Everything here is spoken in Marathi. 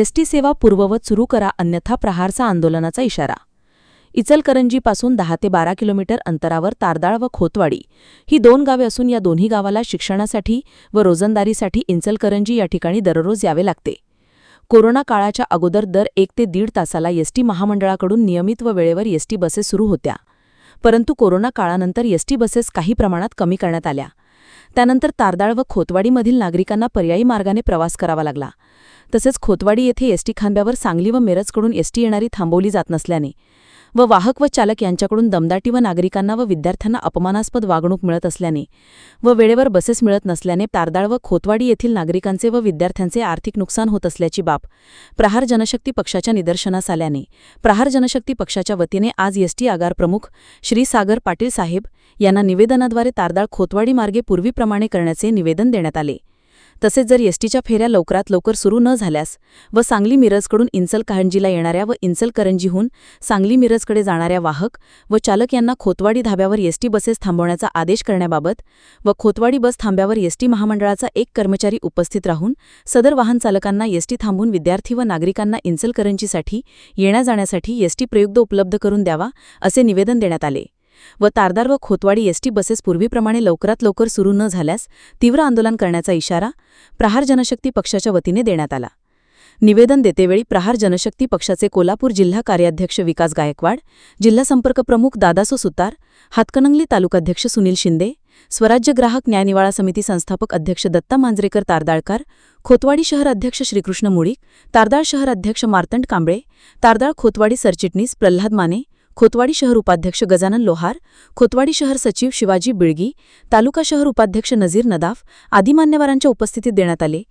एसटी सेवा पूर्ववत सुरू करा अन्यथा प्रहारचा आंदोलनाचा इशारा. इचलकरंजीपासून दहा ते बारा किलोमीटर अंतरावर तारदाळ व खोतवाडी ही दोन गावे असून या दोन्ही गावाला शिक्षणासाठी व रोजंदारीसाठी इचलकरंजी या ठिकाणी दररोज यावे लागते. कोरोना काळाच्या अगोदर दर एक ते दीड तासाला एसटी महामंडळाकडून नियमित व वेळेवर एसटी बसेस सुरू होत्या. परंतु कोरोना काळानंतर एसटी बसेस काही प्रमाणात कमी करण्यात आल्या. त्यानंतर तारदाळ व खोतवाडीमधील नागरिकांना पर्यायी मार्गाने प्रवास करावा लागला. तसेच खोतवाडी येथे एसटी खांब्यावर सांगली व मिरजकडून एसटी येणारी थांबवली जात नसल्याने व वाहक व चालक यांच्याकडून दमदाटी व नागरिकांना व विद्यार्थ्यांना अपमानास्पद वागणूक मिळत असल्याने व वेळेवर बसेस मिळत नसल्याने तारदाळ व खोतवाडी येथील नागरिकांचे व विद्यार्थ्यांचे आर्थिक नुकसान होत असल्याची बाब प्रहार जनशक्ती पक्षाच्या निदर्शनास आल्याने प्रहार जनशक्ती पक्षाच्या वतीने आज एसटी आगार प्रमुख श्री सागर पाटील साहेब यांना निवेदनाद्वारे तारदाळ खोतवाडी मार्गे पूर्वीप्रमाणे करण्याचे निवेदन देण्यात आले. तसेच जर एसटीच्या फेऱ्या लवकरात लवकर सुरू न झाल्यास व सांगली मिरजकडून इंचलकरंजीला येणाऱ्या व इंचलकरंजीहून सांगली मिरजकडे जाणाऱ्या वाहक व चालक यांना खोतवाडी धाब्यावर एसटी बसेस थांबवण्याचा आदेश करण्याबाबत व खोतवाडी बस थांब्यावर एसटी महामंडळाचा एक कर्मचारी उपस्थित राहून सदर वाहन चालकांना एसटी थांबून विद्यार्थी व नागरिकांना इंचलकरंजीसाठी येण्याजाण्यासाठी एसटी प्रयुक्त उपलब्ध करून द्यावा असे निवेदन देण्यात आले. व तारदार व खोतवाडी एसटी बसेस पूर्वीप्रमाणे लवकरात लवकर सुरू न झाल्यास तीव्र आंदोलन करण्याचा इशारा प्रहार जनशक्ती पक्षाच्या वतीने देण्यात आला. निवेदन देतेवेळी प्रहार जनशक्ती पक्षाचे कोल्हापूर जिल्हा कार्याध्यक्ष विकास गायकवाड जिल्हा संपर्क प्रमुख दादासो सुतार हातकणंगली तालुकाध्यक्ष सुनील शिंदे स्वराज्य ग्राहक न्यायनिवाळा समिती संस्थापक अध्यक्ष दत्ता मांजरेकर तारदाळकर खोतवाडी शहर अध्यक्ष श्रीकृष्ण मुळीक तारदाळ शहर अध्यक्ष मार्तंड कांबळे तारदाळ खोतवाडी सरचिटणीस प्रल्हाद माने खोतवाडी शहर उपाध्यक्ष गजानन लोहार खोतवाडी शहर सचिव शिवाजी बिळगी तालुका शहर उपाध्यक्ष नझीर नदाफ आदी मान्यवरांच्या उपस्थितीत देण्यात आले.